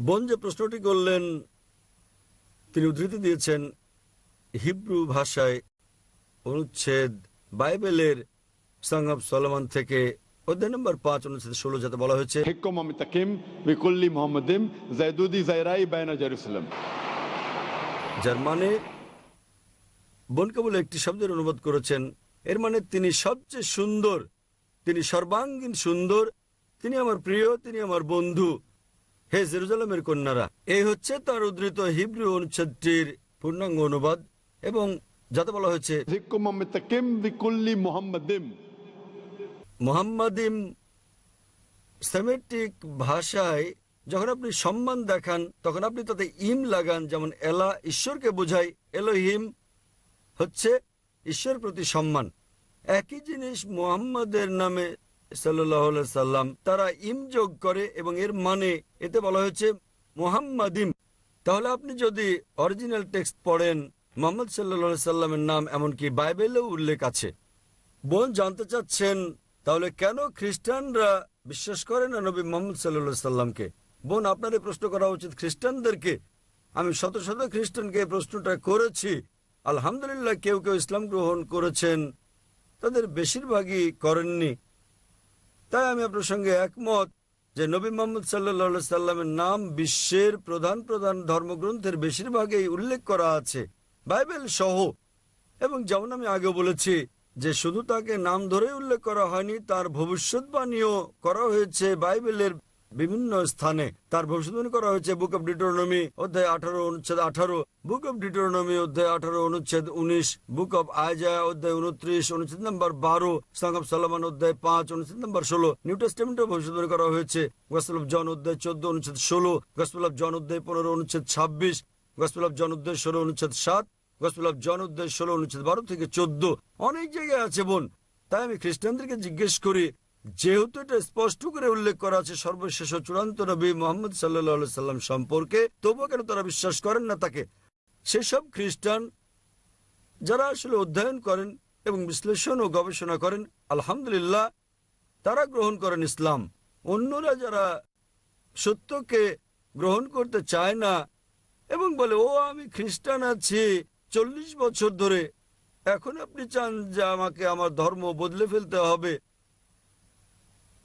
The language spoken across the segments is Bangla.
বোন যে প্রশ্নটি করলেন তিনি উদ্ধৃতি দিয়েছেন হিব্রু ভাষায় অনুচ্ছেদ বাইবেলের সং সলমান থেকে নম্বর পাঁচ অনুচ্ছেদ ষোলো যাতে বলা হয়েছে একটি শব্দের অনুবাদ করেছেন এর মানে তিনি সবচেয়ে সুন্দর তিনি সর্বাঙ্গীন সুন্দর তিনি আমার প্রিয় তিনি আমার বন্ধু। হে জেরুজালামের কন্যারা এই হচ্ছে তার উদ্ধৃত হিব্রু অনুচ্ছেদটির পূর্ণাঙ্গ অনুবাদ এবং যাতে বলা হয়েছে সেমেটিক ভাষায় যখন আপনি সম্মান দেখান তখন আপনি তাতে ইম লাগান যেমন এলা ঈশ্বরকে বোঝায় এলোহিম হচ্ছে ঈশ্বর প্রতি সম্মান। একই জিনিস মোহাম্মদের নামে সাল্লাম তারা ইম যোগ করে এবং এর মানে এতে বলা হয়েছে মোহাম্মদিম তাহলে আপনি যদি অরিজিনাল টেক্সট পড়েন, মোহাম্মদ সাল্লাহ সাল্লামের নাম এমনকি বাইবেলেও উল্লেখ আছে। বোন জানতে চাচ্ছেন, তাহলে কেন খ্রিস্টানরা বিশ্বাস করে না নবী মোহাম্মদ সাল্লা সাল্লামকে বোন আপনার প্রশ্ন করা উচিত খ্রিস্টানদেরকে। আমি শত শত খ্রিস্টানকে এই প্রশ্নটা করেছি। আলহামদুলিল্লাহ কেউ কেউ ইসলাম গ্রহণ করেছেন, তাদের বেশিরভাগই করেননি। তাই আমি আপনার সঙ্গে একমত যে নবী মোহাম্মদ সাল্লা সাল্লামের নাম বিশ্বের প্রধান প্রধান ধর্মগ্রন্থের বেশিরভাগেই উল্লেখ করা আছে, বাইবেল সহ। এবং যেমন আমি আগে বলেছি যে শুধু তাকে নাম ধরে উল্লেখ করা হয়নি, তার ভবিষ্যৎবাণীও করা হয়েছে বাইবেলের বিভিন্ন স্থানে। তার ভবিষ্যৎবাণী করা হয়েছে বুক অব ডিটোরনমি অধ্যায় আঠারো, অনুচ্ছেদ আঠারো বুক অব ডিটোরনমি অধ্যায় আঠারো, অনুচ্ছেদ উনিশ বুক অব আয়জা অধ্যায় উনত্রিশ, অনুচ্ছেদ নম্বর বারো সং অব সালমান অধ্যায় পাঁচ, অনুচ্ছেদ নম্বর ষোলো। নিউ টেস্টামেন্টেও ভবিষ্যৎবাণী করা হয়েছে গসপেল অফ জন অধ্যায় চোদ্দ, অনুচ্ছেদ ষোলো গসপেল অফ জন অধ্যায় পনেরো, অনুচ্ছেদ ছাব্বিশ গসপেল অফ জন অধ্যায় ষোলো, অনুচ্ছেদ সাত গসপেল অফ জন অধ্যায় ষোলো, অনুচ্ছেদ বারো থেকে চোদ্দ। অনেক জায়গায় আছে বোন। তাই আমি খ্রিস্টানদেরকে জিজ্ঞেস করি যেহেতু এটা স্পষ্ট করে উল্লেখ করা আছে সর্বশেষ চূড়ান্ত নবী মোহাম্মদ সাল্লাহ সাল্লাম সম্পর্কে, তবুও কেন তারা বিশ্বাস করেন না তাকে? সেসব খ্রিস্টান যারা আসলে অধ্যয়ন করেন এবং বিশ্লেষণ ও গবেষণা করেন, আলহামদুলিল্লাহ তারা গ্রহণ করেন ইসলাম। অন্যরা যারা সত্যকে গ্রহণ করতে চায় না এবং বলে, ও, আমি খ্রিস্টান আছি, চল্লিশ বছর ধরে, এখন আপনি চান যে আমাকে আমার ধর্ম বদলে ফেলতে হবে?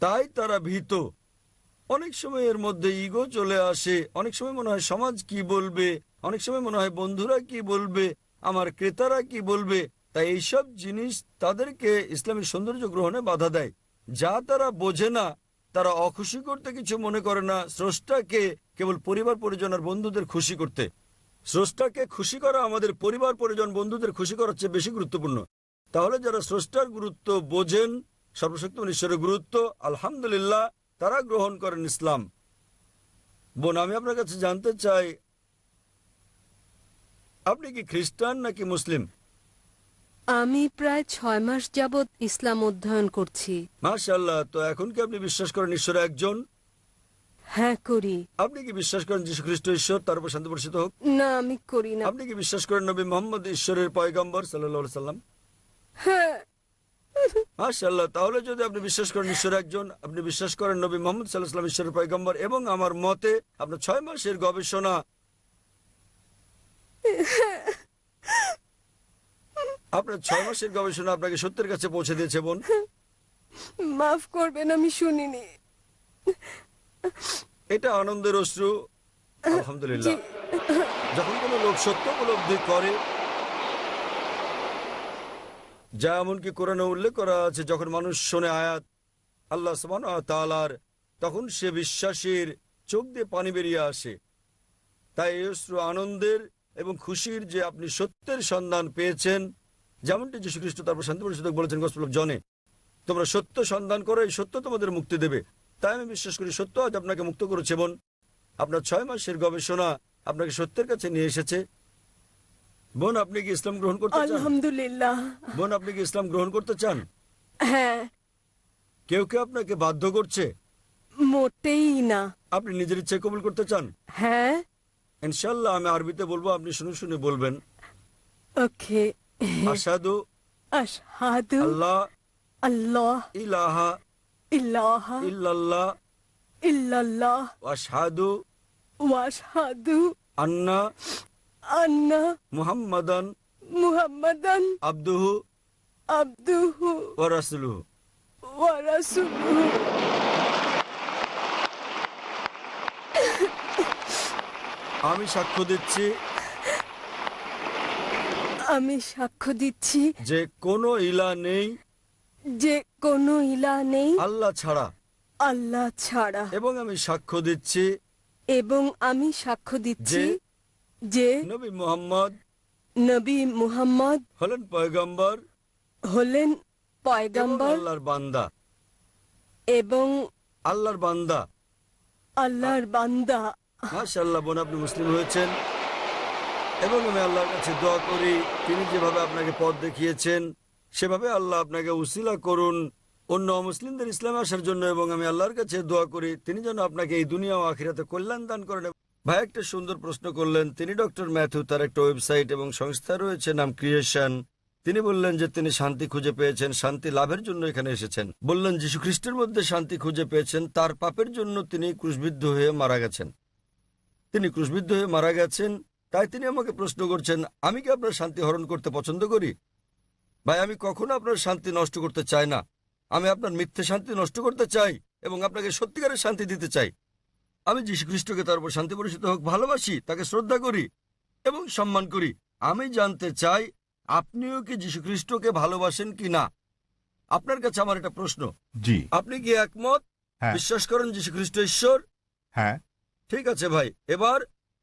তাই তারা ভীত। অনেক সময় এর মধ্যে ইগো চলে আসে। অনেক সময় মনে হয় সমাজ কি বলবে? অনেক সময় মনে হয় বন্ধুরা কি বলবে? আমার ক্রেতারা কি বলবে? তাই এইসব জিনিস তাদেরকে ইসলামের সৌন্দর্য গ্রহণে বাধা দেয়। যা তারা বোঝে না, তারা অখুশি করতে কিছু মনে করে না। স্রষ্টাকে কেবল পরিবার, পরিজন আর বন্ধুদের খুশি করতে। স্রষ্টাকে খুশি করা আমাদের পরিবার, পরিজন, বন্ধুদের খুশি করার চেয়ে বেশি গুরুত্বপূর্ণ। তাহলে যারা স্রষ্টার গুরুত্ব বোঝেন সর্বশক্তিমান ঈশ্বরের গুরুত্ব আলহামদুলিল্লাহ তারা গ্রহণ করেন ইসলাম। বোন আমি আপনার কাছে জানতে চাই আপনি কি খ্রিস্টান নাকি মুসলিম? আমি প্রায় ছয় মাস যাবৎ ইসলাম অধ্যয়ন করছি। মাশাল্লাহ তো এখন কি আপনি বিশ্বাস করেন ঈশ্বর একজন? হ্যাঁ করি। আপনি কি বিশ্বাস করেন যীশু খ্রিস্ট ঈশ্বর তার উপর শান্তি বর্ষিত হোক? না আমি করি না। আপনি কি বিশ্বাস করেন নবী মোহাম্মদ ঈশ্বরের পয়গম্বর সাল্লাহ সাল্লাম হ্যাঁ মাশাল্লাহ তাহলে যদি আপনি বিশ্বাস করেন ঈশ্বর একজন আপনি বিশ্বাস করেন নবী মোহাম্মদ সাল্লাহ সাল্লাম ঈশ্বরের পয়গম্বর এবং আমার মতে আপনার ছয় মাসের গবেষণা। আপনার ছয় মাসের গবেষণা আপনাকে সত্যের কাছে পৌঁছে দিয়েছে বোন। মাফ করবেন আমি শুনিনি। এটা আনন্দের অশ্রু। আলহামদুলিল্লাহ। যখন কোনো লোক সত্য উপলব্ধি করে যা এমনকি কোরআনে উল্লেখ করা আছে, যখন মানুষ শোনে আয়াত, আল্লাহ সমান তালার তখন সে বিশ্বাসের চোখ দিয়ে পানি বেরিয়ে আসে। তাই অশ্রু আনন্দের এবং খুশির যে আপনি সত্যের সন্ধান পেয়েছেন, যেমনটি যীশু খ্রিস্ট তারপর শান্তি পরিষদ বলেছেন, গসপল জনে, তোমরা সত্য সন্ধান করো এই সত্য তোমাদের মুক্তি দেবে। তাই আমি বিশ্বাস করি সত্য আজ আপনাকে মুক্ত করেছে, বোন। আপনার ছয় মাসের গবেষণা আপনাকে সত্যের কাছে নিয়ে এসেছে। বোন আপনি কি ইসলাম গ্রহণ করতে চান? আলহামদুলিল্লাহ। বোন আপনি কি ইসলাম গ্রহণ করতে চান? হ্যাঁ। কেউ কেউ আপনাকে বাধ্য করছে? মোটেই না। আপনি নিজের ইচ্ছে কবুল করতে চান? হ্যাঁ। ইনশাল্লাহ আমি আরবিতে বলব আপনি শুনে শুনে বলবেন। ওকে। আসাদু আশহাদু আল্লাহ আল্লাহ ইলাহা ইলাহা ইল্লাল্লাহ ইল্লাল্লাহ আশহাদু ওয়াশহাদু আন্না আন্না মুহাম্মাদান মুহাম্মাদান আব্দুহু আবদুহু ওয়া রাসূলুহু। ওয়া রাসূলুহু। আমি সাক্ষ্য দিচ্ছি আমি সাক্ষ্য দিচ্ছি যে কোনো ইলা নেই যে কোনো ইলা নেই আল্লাহ ছাড়া। আল্লাহ ছাড়া। এবং আমি সাক্ষ্য দিচ্ছি এবং আমি সাক্ষ্য দিচ্ছি যে- যে নবী মুহাম্মদ নবী মুহাম্মদ হলেন পয়গম্বর হলেন পয়গম্বর আল্লাহর বান্দা। এবং আল্লাহর বান্দা। আল্লাহর বান্দা। মাশাআল্লাহ বোন আপনি মুসলিম হয়েছেন। এবং আমি আল্লাহর কাছে দোয়া করি তিনি যেভাবে আপনাকে পথ দেখিয়েছেন সেভাবে আল্লাহ আপনাকে উসিলা করুন অন্য মুসলিমদের ইসলামে আসার জন্য। এবং আমি আল্লাহর কাছে দোয়া করি তিনি যেন আপনাকে এই দুনিয়া ও আখিরাতে কল্যাণ দান করেন। ভাই, একটা সুন্দর প্রশ্ন করলেন। তিনি ডক্টর ম্যাথু তার একটা ওয়েবসাইট এবং সংস্থা রয়েছে, নাম ক্রিয়েশন। তিনি বললেন যে তিনি শান্তি খুঁজে পেয়েছেন, শান্তি লাভের জন্য এখানে এসেছেন। বললেন যীশু খ্রিস্টের মধ্যে শান্তি খুঁজে পেয়েছেন, তার পাপের জন্য তিনি ক্রুশবিদ্ধ হয়ে মারা গেছেন। তিনি ক্রুশবিদ্ধ হয়ে মারা গেছেন, তাই তিনি আমাকে প্রশ্ন করছেন, আমি কি আপনার শান্তি হরণ করতে পছন্দ করি? ভাই, আমি কখনো আপনার শান্তি নষ্ট করতে চাই না। আমি আপনার মিথ্যে শান্তি নষ্ট করতে চাই এবং আপনাকে সত্যিকারের শান্তি দিতে চাই। আমি যীশু খ্রিস্টকে তার উপর শান্তি পরিচিত হোক ভালোবাসি তাকে শ্রদ্ধা করি এবং সম্মান করি। আমি জানতে চাই আপনিও কি যীশু খ্রিস্টকে ভালোবাসেন কি না? আপনার কাছে আমার একটা প্রশ্ন। জি। আপনি কি একমত? হ্যাঁ। বিশ্বাস করেন যীশু খ্রিস্ট ঈশ্বর? হ্যাঁ। ঠিক আছে ভাই এবার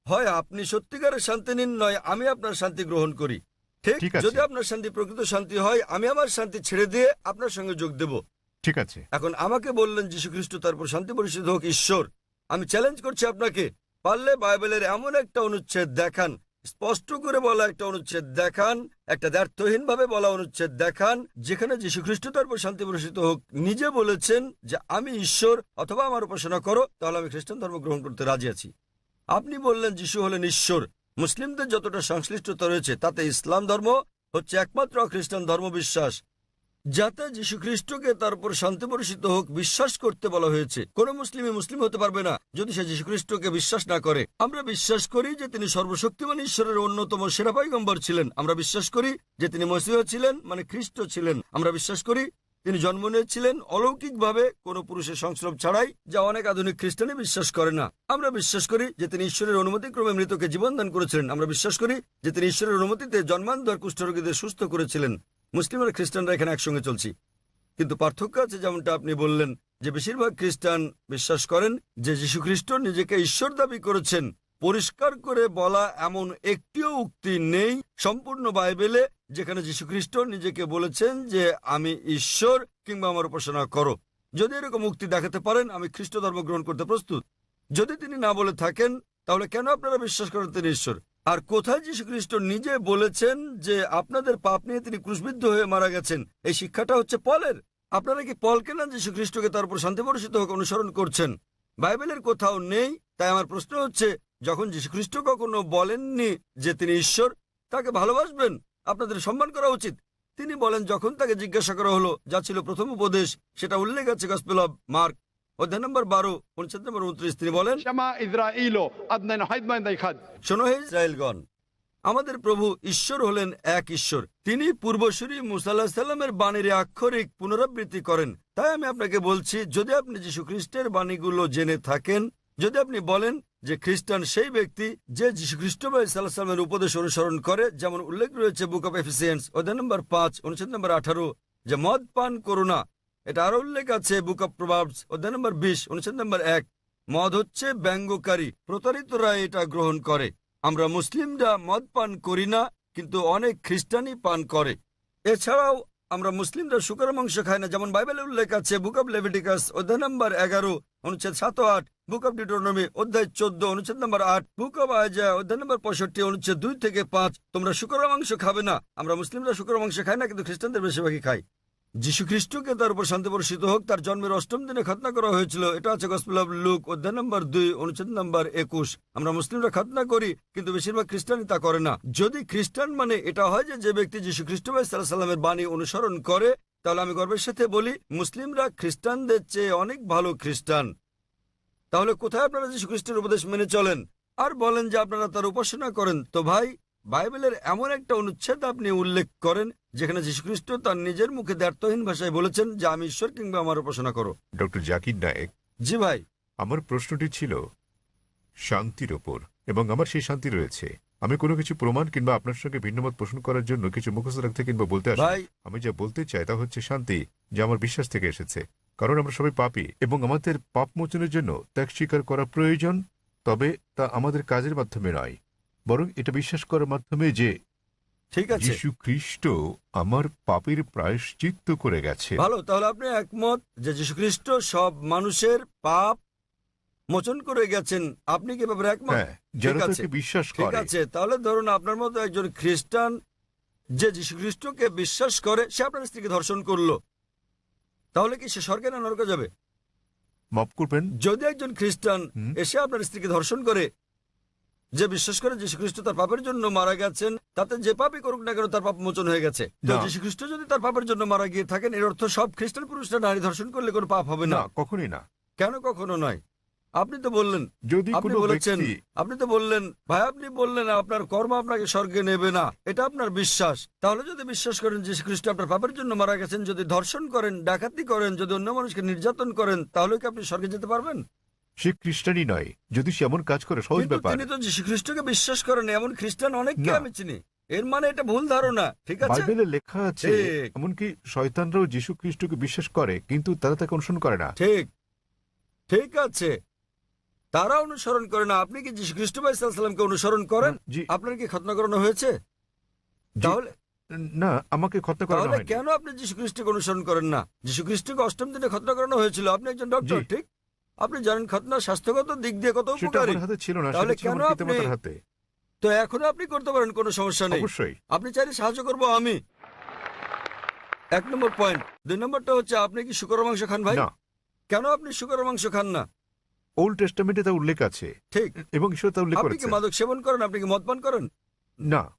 হয় আপনি সত্যিকারের শান্তি নিন নয় আমি আপনার শান্তি গ্রহণ করি। ঠিক। যদি আপনার শান্তি প্রকৃত শান্তি হয় আমি আমার শান্তি ছেড়ে দিয়ে আপনার সঙ্গে যোগ দেব। ঠিক আছে। এখন আমাকে বললেন যীশু খ্রিস্ট তারপর শান্তি পরিষদ হোক ঈশ্বর। আমি চ্যালেঞ্জ করছি আপনাকে। পারলে বাইবেলের এমন একটা অনুচ্ছেদ দেখান, স্পষ্ট করে বলা একটা অনুচ্ছেদ দেখান, একটা দ্ব্যর্থহীন ভাবে বলা অনুচ্ছেদ দেখান, যেখানে যীশু খ্রিস্ট তারপর শান্তি পরিষিত হোক। নিজে বলেছেন যে, আমি ঈশ্বর, অথবা আমার উপাসনা করো, তাহলে আমি খ্রিস্টান ধর্ম গ্রহণ করতে রাজি আছি। আপনি বললেন যিশু হলেন ঈশ্বর। মুসলিমদের যতটা সংশ্লিষ্টতা রয়েছে, তাতে ইসলাম ধর্ম হচ্ছে একমাত্র খ্রিস্টান ধর্ম বিশ্বাস যাতে যীশু খ্রিস্টকে তার উপর শান্তি বর্ষিত হোক, বিশ্বাস করতে বলা হয়েছে। কোন মুসলিমই মুসলিম হতে পারবে না, যদি সে যীশু খ্রিস্টকে বিশ্বাস না করে। আমরা বিশ্বাস করি যে তিনি সর্বশক্তিমান ঈশ্বরের অন্যতম সেরা পয়গম্বর ছিলেন। আমরা বিশ্বাস করি যে তিনি মসিহ ছিলেন মানে খ্রিস্ট ছিলেন। আমরা বিশ্বাস করি তিনি জন্ম নিয়েছিলেন। অলৌকিকভাবে কোনো পুরুষের সংস্রব ছাড়াই যা অনেক আধুনিক খ্রিস্টানে বিশ্বাস করে না। আমরা বিশ্বাস করি যে তিনি ঈশ্বরের অনুমতিক্রমে মৃতকে জীবন দান করেছিলেন। আমরা বিশ্বাস করি যে তিনি ঈশ্বরের অনুমতিতে জন্মান্তর কুষ্ঠরোগীদের সুস্থ করেছিলেন। মুসলিম আর খ্রিস্টানরা এখানে একসঙ্গে চলছি। কিন্তু পার্থক্য আছে যেমনটা আপনি বললেন, যে বেশিরভাগ খ্রিস্টান বিশ্বাস করেন যে যীশু খ্রিস্ট নিজেকে ঈশ্বর দাবি করেছেন, পরিষ্কার করে বলা এমন একটিও উক্তি নেই সম্পূর্ণ বাইবেলে, যেখানে যীশু খ্রিস্ট নিজেকে বলেছেন যে, আমি ঈশ্বর কিংবা আমার উপাসনা করো। যদি এরকম উক্তি দেখাতে পারেন, আমি খ্রিস্ট ধর্ম গ্রহণ করতে প্রস্তুত। যদি তিনি না বলে থাকেন, তাহলে কেন আপনারা বিশ্বাস করেন তিনি ঈশ্বর? আর কোথায় যীশু খ্রিস্ট নিজে বলেছেন যে আপনাদের পাপ নিয়ে তিনি ক্রুশবিদ্ধ হয়ে মারা গেছেন? এই শিক্ষাটা হচ্ছে পলের। আপনারা কি পলকে না যীশু খ্রিস্টকে তার উপর শান্তি পরিচিত হোক অনুসরণ করছেন? বাইবেলের কোথাও নেই, তাই আমার প্রশ্ন হচ্ছে, যখন যীশু খ্রিস্ট কখনো বলেননি যে তিনি ঈশ্বর, তাকে ভালোবাসবেন? আপনাদের সম্মান করা উচিত। তিনি বলেন, যখন তাকে জিজ্ঞাসা করা হলো, যা ছিল প্রথম উপদেশ, সেটা উল্লেখ আছে গসপেল মার্ক। অধ্যায় নম্বর বারো উনষাট নম্বর উনত্রিশ তিনি বলেন শোনো ইসরায়েলগণ আমাদের প্রভু ঈশ্বর হলেন এক ঈশ্বর। তিনি পূর্বসূরি মুসাল্লাহ সাল্লামের বাণীর আক্ষরিক পুনরাবৃত্তি করেন। তাই আমি আপনাকে বলছি যদি আপনি যীশু খ্রিস্টের বাণীগুলো জেনে থাকেন যদি আপনি বলেন যে খ্রিস্টান সেই ব্যক্তি যে যীশু খ্রিস্ট সাল্লামের উপদেশ অনুসরণ করে যেমন উল্লেখ রয়েছে বুক অফ এফিসিয়েন্স অধ্যায় নম্বর পাঁচ অনুচ্ছেদ নম্বর আঠারো যে মদ পান করোনা এটা আরও উল্লেখ আছে বুক অফ প্রভাবস অধ্যায় নম্বর বিশ, অনুচ্ছেদ নম্বর এক। মদ হচ্ছে ব্যঙ্গকারী, প্রতারিতরা এটা গ্রহণ করে। আমরা মুসলিমরা মদ পান করি না, কিন্তু অনেক খ্রিস্টানই পান করে। এছাড়াও আমরা মুসলিমরা শুকর মাংস খাই না, যেমন বাইবেলে উল্লেখ আছে বুক অব লেভিটিকাস অধ্যায় নম্বর এগারো, অনুচ্ছেদ সাত আট বুক অব ডিটোনমি অধ্যায় চোদ্দ, অনুচ্ছেদ নম্বর আট বুক অব আয়জা অধ্যায় নম্বর পঁয়ষট্টি, অনুচ্ছেদ দুই থেকে পাঁচ। তোমরা শুকর মাংস খাবে না। আমরা মুসলিমরা শুকর মাংস খাই না, কিন্তু খ্রিস্টানদের বেশিরভাগই খাই। যীশু খ্রিস্টকে তার উপর শান্তি বর্ষিত হোক, তার জন্মের অষ্টম দিনে খতনা করা হয়েছিল। এটা আছে গসপেল অব লুক অধ্যায় নম্বর দুই, অনুচ্ছেদ নম্বর একুশ। আমরা মুসলিমরা খতনা করি, কিন্তু বেশিরভাগ খ্রিস্টানই তা করে না। যদি খ্রিস্টান মানে এটা হয় যে যে ব্যক্তি যীশু খ্রিস্ট ভাই সাল্লাহ সাল্লামের বাণী অনুসরণ করে, তাহলে আমি গর্বের সাথে বলি, মুসলিমরা খ্রিস্টানদের চেয়ে অনেক ভালো খ্রিস্টান। তাহলে কোথায় আপনারা যীশু খ্রিস্টের উপদেশ মেনে চলেন? আর বলেন যে আপনারা তার উপাসনা করেন। তো ভাই, বাইবেলের এমন একটা অনুচ্ছেদ আপনি উল্লেখ করেন যেখানে যীশুখ্রিস্ট তার নিজের মুখে দ্ব্যর্থহীন ভাষায় বলেছেন যে আমি ঈশ্বর কিংবা আমার উপাসনা করো। ডক্টর জাকির নায়েক জি ভাই। আমার প্রশ্নটি ছিল শান্তির ওপর এবং আমার সেই শান্তি রয়েছে। আমি কোনো কিছু প্রমাণ কিংবা আপনার সঙ্গে ভিন্নমত পোষণ করার জন্য কিছু মুখস্থ রাখতে কিংবা বলতে আসি ভাই। আমি যা বলতে চাই তা হচ্ছে শান্তি যা আমার বিশ্বাস থেকে এসেছে। কারণ আমরা সবাই পাপি এবং আমাদের পাপ মোচনের জন্য ত্যাগ স্বীকার করা প্রয়োজন তবে তা আমাদের কাজের মাধ্যমে নয়। বরং এটা বিশ্বাস করার মাধ্যমে যে ঠিক আছে। যীশু খ্রিস্ট আমার পাপের প্রায়শ্চিত্ত করে গেছে। ভালো তাহলে আপনি একমত যে যীশুখ্রিস্ট সব মানুষের পাপ মোচন করে গেছেন। আপনি কি ব্যাপারে একমত? হ্যাঁ যারা তাকে বিশ্বাস ঠিক করে। আছে তাহলে ধরুন আপনার মতো একজন খ্রিস্টান যে যীশুখ্রিস্টকে বিশ্বাস করে সে আপনার স্ত্রীকে ধর্ষণ করল। তাহলে কি সে স্বর্গে না নরকে যাবে? মাফ করবেন। যদি একজন খ্রিস্টান এসে আপনার স্ত্রীকে ধর্ষণ করে যে বিশ্বাস করে যীশুখ্রিস্ট তার পাপের জন্য মারা গেছেন তাতে যে পাপই করুক না কেন তার পাপ মোচন হয়ে গেছে। তো না। যীশুখ্রিস্ট যদি তার পাপের জন্য মারা গিয়ে থাকেন এর অর্থ সব খ্রিস্টান পুরুষরা নারী ধর্ষণ করলে কোনো পাপ হবে না। না কখনই না। কেন কখনো নয়? আপনি তো বললেন যদি আপনি কোনো বলেছেন ব্যক্তি আপনি তো বললেন ভাই আপনি বললেন আপনার কর্ম আপনাকে স্বর্গে নেবে না। এটা আপনার বিশ্বাস। তাহলে যদি বিশ্বাস করেন যে খ্রিস্ট আপনার পাপের জন্য মারা গেছেন যদি ধর্ষণ করেন ডাকাতি করেন যদি অন্য মানুষকে নির্যাতন করেন তাহলে কি আপনি স্বর্গে যেতে পারবেন? সে খ্রিস্টানই নয়। যদি সে এমন কাজ করে সহজ ব্যাপার। তিনি তো যীশু খ্রিস্টকে বিশ্বাস করেন এমন খ্রিস্টান অনেককে। আমি চিনি। এর মানে এটা ভুল ধারণা ঠিক আছে? বাইবেলে লেখা আছে ঠিক। এমনকি শয়তানরাও যীশু খ্রিস্টকে বিশ্বাস করে কিন্তু তারা তাকে অনুসরণ করে না। ঠিক। ঠিক আছে। তারা অনুসরণ করে না। আপনি কি যীশু খ্রিস্ট ভাই সাল্লামকে অনুসরণ করেন? জি। আপনার কি খতনা করানো হয়েছে? তাহলে না আমাকে খত্তা করানো তাহলে হয়নি। কেন আপনি যীশু খ্রিস্টকে অনুসরণ করেন না? যীশু খ্রিস্টকে অষ্টম দিনে খতনা করানো হয়েছিল। আপনি একজন ডক্টর জি। ঠিক? আপনি জানেন খতনা স্বাস্থ্যগত দিক দিয়ে কত উপকারী। হাতে ছিল না তাহলে কেন আপনি- হাতে। তো এখনও আপনি করতে পারেন কোনো সমস্যা নেই। অবশ্যই। আপনি চাইলে সাহায্য করব আমি। এক নম্বর পয়েন্ট দুই নম্বরটা হচ্ছে আপনি কি শুকর মাংস খান ভাই? না। কেন আপনি শুকর মাংস খান না? ওল্ড টেস্টামেন্টে তা উল্লেখ আছে। ঠিক। এবং ঈশ্বর তা উল্লেখ আপনি কি মাদক সেবন করেন? আপনি কি মদ পান করেন? না।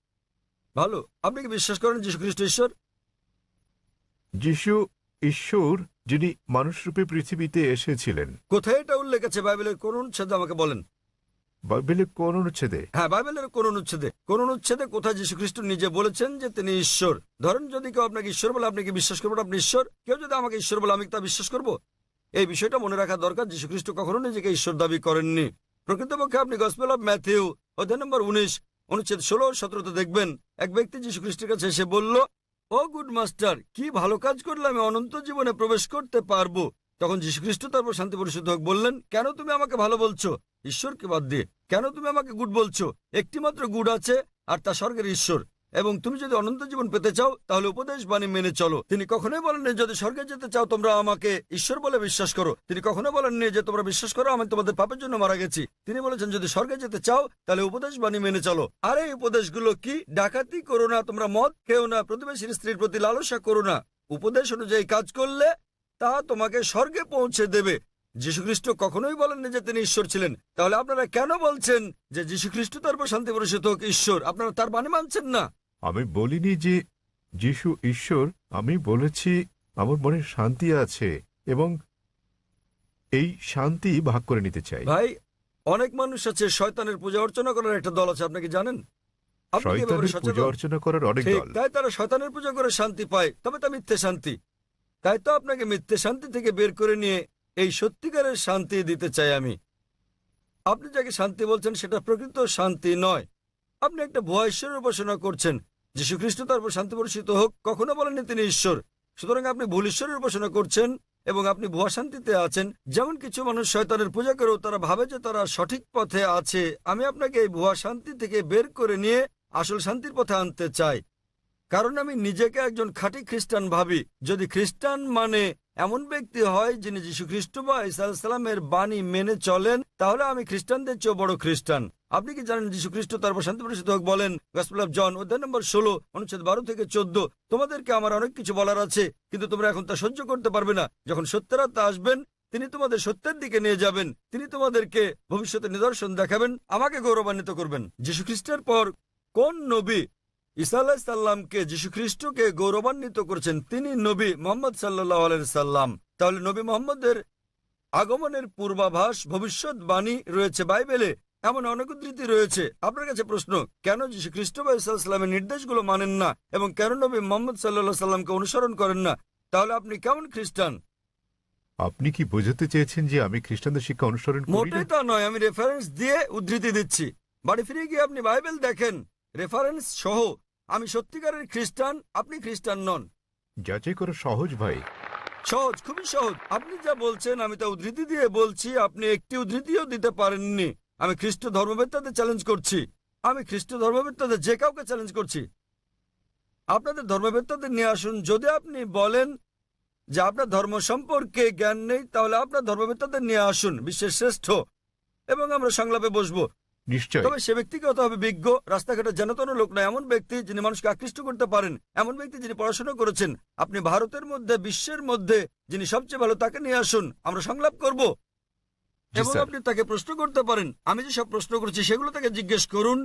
ভালো। আপনি কি বিশ্বাস করেন যীশু খ্রিস্ট ঈশ্বর? যীশু ঈশ্বর যিনি মানুষরূপে পৃথিবীতে এসেছিলেন। কোথায় এটা উল্লেখ আছে? বাইবেলের কোন অনুচ্ছেদে আমাকে বলেন? বাইবেলের কোন অনুচ্ছেদে? হ্যাঁ বাইবেলের কোন অনুচ্ছেদে। কোন অনুচ্ছেদে কোথায় যীশু খ্রিস্ট নিজে বলেছেন যে তিনি ঈশ্বর? ধরেন যদি কেউ আপনাকে ঈশ্বর বলে আপনি কি বিশ্বাস করবেন আপনি ঈশ্বর? কেউ যদি আমাকে ঈশ্বর বলে আমি তা বিশ্বাস করব? এই বিষয়টা মনে রাখা দরকার যীশু খ্রিস্ট কখনো নিজেকে ঈশ্বর দাবি করেননি। প্রকৃতপক্ষে আপনি গসপেল অফ ম্যাথিউ অধ্যায় নম্বর উনিশ অনুচ্ছেদ ষোলো সতেরোতে দেখবেন এক ব্যক্তি যীশু খ্রিস্টের কাছে এসে বলল ও গুড মাস্টার, কি ভালো কাজ করলে আমি অনন্ত জীবনে প্রবেশ করতে পারব? তখন যীশুখ্রিস্ট তারপর শান্তি পরিশোধক বললেন, কেন তুমি আমাকে ভালো বলছো? ঈশ্বরকে বাদ দিয়ে। কেন তুমি আমাকে গুড বলছো? একটি মাত্র গুড আছে, আর তা স্বর্গের ঈশ্বর। এবং তুমি যদি অনন্ত জীবন পেতে চাও, তাহলে উপদেশ বাণী মেনে চলো। তিনি কখনোই বলেননি যদি স্বর্গে যেতে চাও, তোমরা আমাকে ঈশ্বর বলে বিশ্বাস করো। তিনি কখনো বলেননি যে তোমরা বিশ্বাস করো, আমি তোমাদের পাপের জন্য মারা গেছি। তিনি বলেছেন, যদি স্বর্গে যেতে চাও, তাহলে উপদেশ বাণী মেনে চলো। আর এই উপদেশগুলো কি? ডাকাতি করো না, তোমরা মদ খেও না, প্রতিবেশীর স্ত্রীর প্রতি লালসা করো না। উপদেশ অনুযায়ী কাজ করলে তা তোমাকে স্বর্গে পৌঁছে দেবে। যীশুখ্রিস্ট কখনোই বলেননি যে তিনি ঈশ্বর ছিলেন। তাহলে আপনারা কেন বলছেন যে যীশুখ্রিস্ট তারপর শান্তি পরিষদ হোক ঈশ্বর? আপনারা তার বাণী মানছেন না। আমি বলিনি যে যিশু ঈশ্বর আমি বলেছি আমার মনে শান্তি আছে এবং এই শান্তি ভাগ করে নিতে চাই। ভাই অনেক মানুষ আছে শয়তানের পূজা অর্চনা করার একটা দল আছে আপনি কি জানেন? আপনি কি এ ব্যাপারে শয়তানের পূজা অর্চনা করার অনেক দল। তাই তারা শয়তানের পূজা করে শান্তি পায় তবে তা মিথ্যে শান্তি। তাই তো আপনাকে মিথ্যে শান্তি থেকে বের করে নিয়ে এই সত্যিকারের শান্তি দিতে চাই আমি। আপনি যাকে শান্তি বলছেন, সেটা প্রকৃত শান্তি নয়। আপনি একটা ভুয়া ঈশ্বরের উপাসনা করছেন। যীশু খ্রিস্ট তার উপর শান্তি পরিচিত হোক, কখনো বলেননি তিনি ঈশ্বর। সুতরাং আপনি ভুল ঈশ্বরের উপাসনা করছেন এবং আপনি ভুয়া শান্তিতে আছেন। যেমন কিছু মানুষ শয়তানের পূজা করেও তারা ভাবে যে তারা সঠিক পথে আছে। আমি আপনাকে এই ভুয়া শান্তি থেকে বের করে নিয়ে আসল শান্তির পথে আনতে চাই। কারণ আমি নিজেকে একজন খাঁটি খ্রিস্টান ভাবি। যদি খ্রিস্টান মানে এমন ব্যক্তি হয় যিনি যীশু খ্রিস্ট বা ইসালামের বাণী মেনে চলেন, তাহলে আমি খ্রিস্টানদের চেয়েও বড় খ্রিস্টান। আপনি কি জানেন যীশু খ্রিস্ট তারপর শান্তি প্রসিদ্ধ হোক বলেন? গসপেল জন অধ্যায় নম্বর ষোলো, অনুচ্ছেদ বারো থেকে চোদ্দ। তোমাদেরকে আমার অনেক কিছু বলার আছে, কিন্তু তোমরা এখন তা সহ্য করতে পারবে না। যখন সত্যের আত্মা আসবেন, তিনি তোমাদের সত্যের দিকে নিয়ে যাবেন। তিনি তোমাদেরকে ভবিষ্যতে নিদর্শন দেখাবেন, আমাকে গৌরবান্বিত করবেন। যীশু খ্রিস্টের পর কোন নবী সাল্লামকে যীশু খ্রিস্টকে গৌরবান্বিত করেছেন তিনি নবী মোহাম্মদ সাল্লাহ সাল্লাম। তাহলে নবী মোহাম্মদের আগমনের পূর্বাভাস ভবিষ্যৎবাণী রয়েছে বাইবেলে এমন অনেক উদ্ধৃতি রয়েছে। আপনার কাছে প্রশ্ন কেন যীশু খ্রিস্ট বা ইসলামের নির্দেশগুলো মানেন না এবং কেন নবী মোহাম্মদ সাল্লাহ সাল্লামকে অনুসরণ করেন না? তাহলে আপনি কেমন খ্রিস্টান? আপনি কি বোঝাতে চেয়েছেন যে আমি খ্রিস্টানদের শিক্ষা অনুসরণ মোটেই তা নয় আমি রেফারেন্স দিয়ে উদ্ধৃতি দিচ্ছি। বাড়ি ফিরে গিয়ে আপনি বাইবেল দেখেন। রেফারেন্স সহ আমি সত্যিকারের খ্রিস্টান আপনি খ্রিস্টান নন। যাচাই করা সহজ ভাই। সহজ খুবই সহজ। আপনি যা বলছেন আমি তা উদ্ধৃতি দিয়ে বলছি আপনি একটি উদ্ধৃতিও দিতে পারেননি। আমি খ্রিস্ট ধর্মবেত্তাদের চ্যালেঞ্জ করছি। আমি খ্রিস্ট ধর্মবেত্তাদের যে কাউকে চ্যালেঞ্জ করছি। আপনাদের ধর্মবেত্তাদের নিয়ে আসুন। যদি আপনি বলেন যে আপনার ধর্ম সম্পর্কে জ্ঞান নেই তাহলে আপনার ধর্মবেত্তাদের নিয়ে আসুন। বিশ্বের শ্রেষ্ঠ। এবং আমরা সংলাপে বসবো। নিশ্চয় তবে সে ব্যক্তিকে হতে হবে বিজ্ঞ? রাস্তাঘাটে জানাতন লোক নয়। এমন ব্যক্তি যিনি মানুষকে আকৃষ্ট করতে পারেন এমন ব্যক্তি যিনি পড়াশোনা করেছেন। আপনি ভারতের মধ্যে বিশ্বের মধ্যে যিনি সবচেয়ে ভালো তাকে নিয়ে আসুন আমরা সংলাপ করব। এবং আপনি তাকে প্রশ্ন করতে পারেন। আমি যে সব প্রশ্ন করছি সেগুলো তাকে জিজ্ঞেস করুন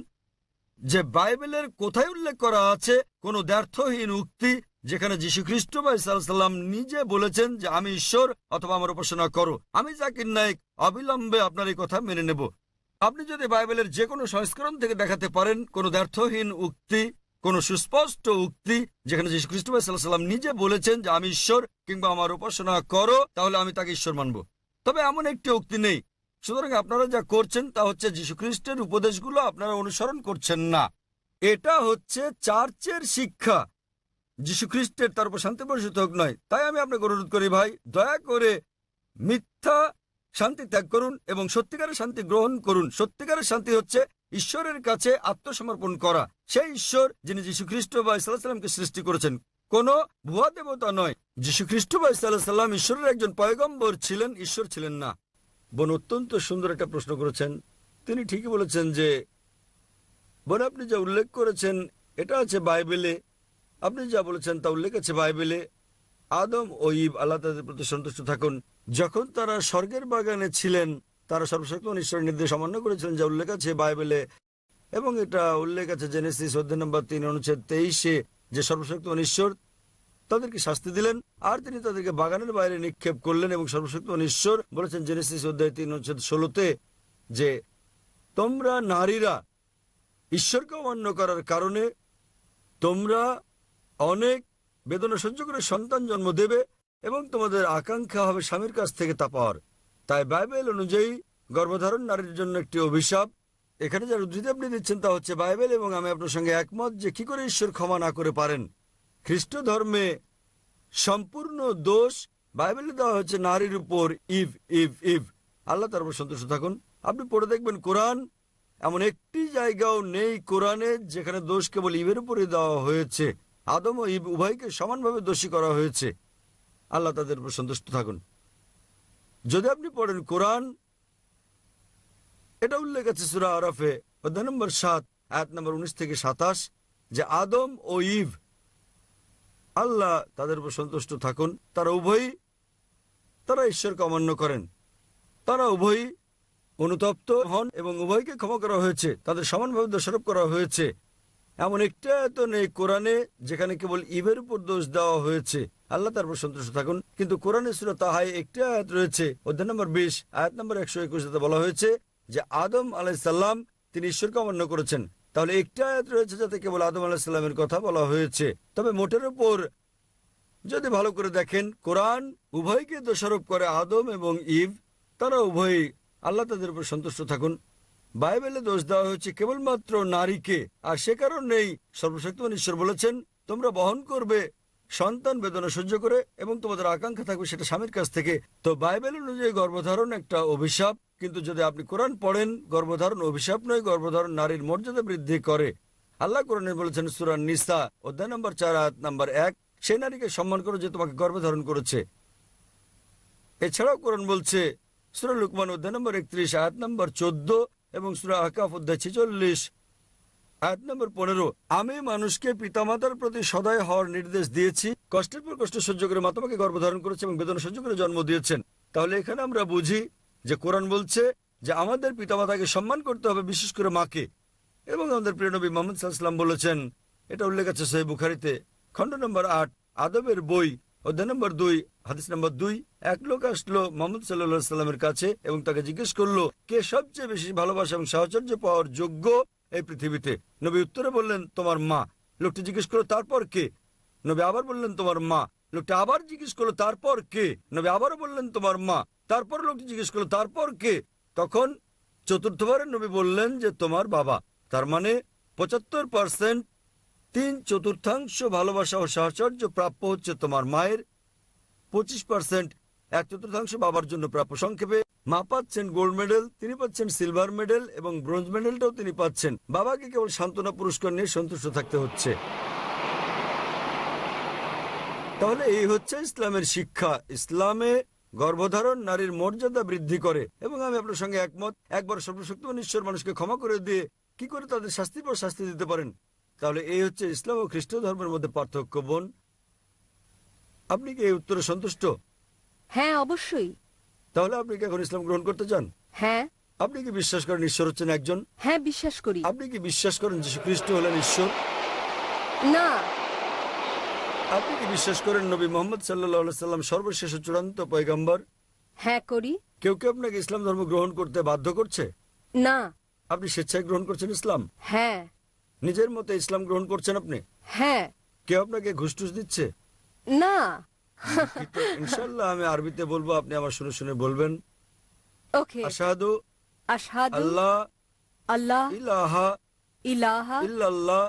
যে বাইবেলের কোথায় উল্লেখ করা আছে কোন দ্ব্যর্থহীন উক্তি যেখানে যীশু খ্রিস্ট বা সাল্লাম নিজে বলেছেন যে আমি ঈশ্বর অথবা আমার উপাসনা করো। আমি জাকির নায়ক অবিলম্বে আপনার এই কথা মেনে নেব। আপনি যদি বাইবেলের যে কোনো সংস্করণ থেকে দেখাতে পারেন, কোনো দ্ব্যর্থহীন উক্তি, কোনো সুস্পষ্ট উক্তি, যেখানে যীশু খ্রিস্ট ভাই নিজে বলেছেন যে, আমি ঈশ্বর কিংবা আমার উপাসনা করো, তাহলে আমি তাকে ঈশ্বর মানব। তবে এমন একটি উক্তি নেই। সুতরাং আপনারা যা করছেন তা হচ্ছে যীশু খ্রিস্টের উপদেশগুলো আপনারা অনুসরণ করছেন না। এটা হচ্ছে চার্চের শিক্ষা। যীশু খ্রিস্টের তার উপর শান্তি বর্ষিত হোক নয়। তাই আমি আপনাকে অনুরোধ করি ভাই, দয়া করে মিথ্যা শান্তি ত্যাগ করুন এবং সত্যিকারের শান্তি গ্রহণ করুন। সত্যিকারের শান্তি হচ্ছে ঈশ্বরের কাছে আত্মসমর্পণ করা। সেই ঈশ্বর যিনি যীশু খ্রিস্ট বা ইসলামকে সৃষ্টি করেছেন, কোন ভুয়া দেবতা নয়। যীশু খ্রিস্ট বা ইসলাম ঈশ্বরের একজন পয়গম্বর ছিলেন, ঈশ্বর ছিলেন না। বোন, অত্যন্ত সুন্দর একটা প্রশ্ন করেছেন। তিনি ঠিকই বলেছেন যে, বোন, আপনি যা উল্লেখ করেছেন, এটা আছে বাইবেলে। আপনি যা বলেছেন তা উল্লেখ আছে বাইবেলে। আদম ও ইব, আল্লাহ তাদের প্রতি সন্তুষ্ট থাকুন। যখন তারা স্বর্গের বাগানে ছিলেন, তারা সর্বশক্তমান ঈশ্বরের নির্দেশ অমান্য করেছিলেন, যা উল্লেখ আছে বাইবেলে। এবং এটা উল্লেখ আছে জেনেসিস অধ্যায় নম্বর তিন, অনুচ্ছেদ তেইশে, যে সর্বশক্তমান ঈশ্বর তাদেরকে শাস্তি দিলেন, আর তিনি তাদেরকে বাগানের বাইরে নিক্ষেপ করলেন এবং সর্বশক্তমান ঈশ্বর বলেছেন জেনেসিস অধ্যায় তিন, অনুচ্ছেদ ষোলোতে, যে তোমরা নারীরা ঈশ্বরকে অমান্য করার কারণে তোমরা অনেক বেদনা সহ্য করে সন্তান জন্ম দেবে এবং তোমাদের আকাঙ্ক্ষা হবে স্বামীর কাছ থেকে তা পাওয়ার। তাই বাইবেল অনুযায়ী গর্ভধারণ নারীর জন্য একটি অভিশাপ। এখানে যার উদ্ধৃতি আপনি দিচ্ছেন তা হচ্ছে বাইবেল এবং আমি আপনার সঙ্গে একমত যে কি করে ঈশ্বর ক্ষমা না করে পারেন। খ্রিস্ট ধর্মে সম্পূর্ণ দোষ বাইবেলে দেওয়া হচ্ছে নারীর উপর, ইভ ইভ ইভ। আল্লাহ তার উপর সন্তুষ্ট থাকুন। আপনি পড়ে দেখবেন কোরআন এমন একটি জায়গাও নেই কোরআনে যেখানে দোষ কেবল ইভের উপরে দেওয়া হয়েছে। আদম ও ইব উভয়কে সমানভাবে দোষী করা হয়েছে। আল্লাহ তাদের উপর সন্তুষ্ট থাকুন। যদি আপনি পড়েন কোরআন, এটা উল্লেখ আছে সুরা আরফে, অধ্যায় নম্বর সাত, আয়াত নম্বর উনিশ থেকে সাতাশ, যে আদম ও ইভ আল্লাহ তাদের উপর সন্তুষ্ট থাকুন। তারা উভয়ই, তারা ঈশ্বরকে অমান্য করেন। তারা উভয়ই অনুতপ্ত হন এবং উভয়কে ক্ষমা করা হয়েছে। তাদের সমানভাবে দোষারোপ করা হয়েছে। এমন একটা এত নেই কোরআনে যেখানে কেবল ইভের উপর দোষ দেওয়া হয়েছে। আল্লাহ তার উপর সন্তুষ্ট থাকুন। কিন্তু কোরআনে সুরা তাহাই একটি আয়াত রয়েছে, অধ্যায় নম্বর বিশ, আয়াত নম্বর একশো একুশে বলা হয়েছে যে আদম আলাইসাল্লাম তিনি ঈশ্বরকে অমান্য করেছেন। তাহলে একটি আয়াত রয়েছে যাতে কেবল আদম আলাহিসাল্লামের কথা বলা হয়েছে। তবে মোটের উপর যদি ভালো করে দেখেন, কোরআন উভয়কে দোষারোপ করে আদম এবং ইভ, তারা উভয়ই আল্লাহ তাদের উপর সন্তুষ্ট থাকুন। বাইবেলে দোষ দেওয়া হয়েছে কেবলমাত্র নারীকে, আর সে কারণেই সর্বশক্তিমান ঈশ্বর বলেছেন, তোমরা বহন করবে সন্তান বেদনা সহ্য করে এবং তোমাদের আকাঙ্ক্ষা থাকবে সেটা স্বামীর কাছ থেকে। তো বাইবেল অনুযায়ী গর্ভধারণ একটা অভিশাপ, কিন্তু যদি আপনি কোরআন পড়েন, গর্ভধারণ অভিশাপ নয়, গর্ভধারণ নারীর মর্যাদা বৃদ্ধি করে। আল্লাহ কোরআনে বলেছেন সুরান নিসা, অধ্যায় নম্বর চার, আয়াত নম্বর এক, সেই নারীকে সম্মান করো যে তোমাকে গর্ভধারণ করেছে। এছাড়াও কোরআন বলছে, সুরা লুকমান অধ্যায় নম্বর একত্রিশ, আয়াত নম্বর চোদ্দ এবং সুরা আকাফ অধ্যায় ছেচল্লিশ আয়াত নম্বর পনেরো, আমি মানুষকে পিতামাতার প্রতি সদয় হওয়ার নির্দেশ দিয়েছি। কষ্টের পর কষ্ট সহ্য করে মাতামাকে গর্ভধারণ করেছে এবং বেদনা সহ্য করে জন্ম দিয়েছেন। তাহলে এখানে আমরা বুঝি যে কোরআন বলছে যে আমাদের পিতামাতাকে সম্মান করতে হবে বিশেষ করে মাকে। এবং আমাদের প্রিয় নবী মোহাম্মদ সাল্লাম বলেছেন, এটা উল্লেখ আছে সহি বুখারিতে, খণ্ড নম্বর আট, আদবের বই, অধ্যায় নম্বর দুই, হাদিস নম্বর দুই, এক লোক আসলো মোহাম্মদ সাল্লাহ সাল্লামের কাছে এবং তাকে জিজ্ঞেস করল, কে সবচেয়ে বেশি ভালোবাসা এবং সাহচর্য পাওয়ার যোগ্য? এই পৃথিবীতে। নবী উত্তরে বললেন, তোমার মা। লোকটি জিজ্ঞেস করল, তারপর কে? নবী আবার বললেন, তোমার মা। লোকটি আবার জিজ্ঞেস করল, তারপর কে? নবী আবারও বললেন, তোমার মা। তারপর লোকটি জিজ্ঞেস করল, তারপর কে? তখন চতুর্থবারের নবী বললেন যে, তোমার বাবা। তার মানে পঁচাত্তর পার্সেন্ট তিন চতুর্থাংশ ভালোবাসা ও সাহচর্য প্রাপ্য হচ্ছে তোমার মায়ের। পঁচিশ পার্সেন্ট এক চতুর্থাংশ বাবার জন্য প্রাপ্য সংক্ষেপে, মা পাচ্ছেন গোল্ড মেডেল তিনি পাচ্ছেন সিলভার মেডেল এবং ব্রোঞ্জ মেডেলটাও তিনি পাচ্ছেন। বাবাকে কেবল সান্ত্বনা পুরস্কার নিয়ে সন্তুষ্ট থাকতে হচ্ছে। তাহলে এই হচ্ছে ইসলামের শিক্ষা। ইসলামে গর্ভধারণ নারীর মর্যাদা বৃদ্ধি করে এবং আমি আপনার সঙ্গে একমত, একবার সর্বশক্তিমান ঈশ্বর মানুষকে ক্ষমা করে দিয়ে কি করে তাদের শাস্তি পর শাস্তি দিতে পারেন? তাহলে এই হচ্ছে ইসলাম ও খ্রিস্ট ধর্মের মধ্যে পার্থক্য, বোন। আপনি কি এই উত্তরে সন্তুষ্ট? হ্যাঁ অবশ্যই। তাহলে আপনি কি এখন ইসলাম গ্রহণ করতে চান? হ্যাঁ। আপনি কি বিশ্বাস করেন ঈশ্বর হচ্ছেন একজন? হ্যাঁ বিশ্বাস করি। আপনি কি বিশ্বাস করেন যে খ্রিস্ট হলেন ঈশ্বর? না। আপনি কি বিশ্বাস করেন নবী মোহাম্মদ সাল্লাহ সাল্লাম সর্বশেষ ও চূড়ান্ত পয়গাম্বার? হ্যাঁ করি। কেউ কেউ আপনাকে ইসলাম ধর্ম গ্রহণ করতে বাধ্য করছে? না। আপনি স্বেচ্ছায় গ্রহণ করছেন ইসলাম? হ্যাঁ। নিজের মতে ইসলাম গ্রহণ করছেন আপনি? হ্যাঁ। কেউ আপনাকে ঘুষ টুস দিচ্ছে? না। ইনশাল্লাহ আমি আরবিতে বলব আপনি আমার শুনে শুনে বলবেন। ওকে। আশাহাদু আশহাদু আল্লাহ আল্লাহ ইলাহা ইলাহা ইল্লাল্লাহ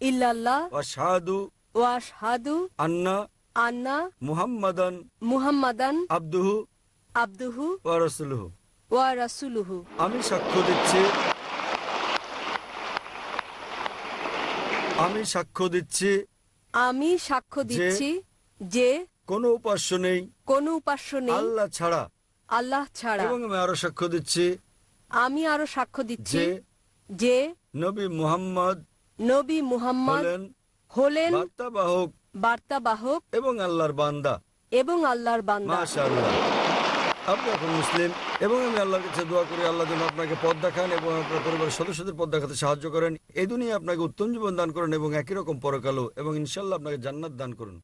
ইল্লাল্লাহ আশহাদু ওয়া আশহাদু আন্না আন্না মুহাম্মাদান মুহাম্মাদান আব্দুহু আব্দুহু ওয়া রাসূলুহু। ওয়া রাসূলুহু। আমি সাক্ষ্য দিচ্ছি। আমি সাক্ষ্য দিচ্ছি আমি সাক্ষ্য দিচ্ছি যে কোনো উপাস্য নেই। কোনো উপাস্য নেই। আল্লাহ ছাড়া। আল্লাহ ছাড়া। এবং আমি আরও সাক্ষ্য দিচ্ছি আমি আরও সাক্ষ্য দিচ্ছি যে নবী মুহাম্মদ নবী মুহাম্মদ হলেন বার্তাবাহক বার্তাবাহক এবং আল্লাহর বান্দা। এবং আল্লাহর বান্দা। মাশাআল্লাহ। আপনি এখন মুসলিম এবং আমি আল্লাহর কাছে দোয়া করি আল্লাহ যেন আপনাকে পথ দেখান এবং আপনার পরিবারের সদস্যদের পথ দেখাতে সাহায্য করেন। এই দুনিয়া আপনাকে উত্তম জীবন দান করেন এবং একই রকম পরকালও এবং ইনশাল্লাহ আপনাকে জান্নাত দান করুন।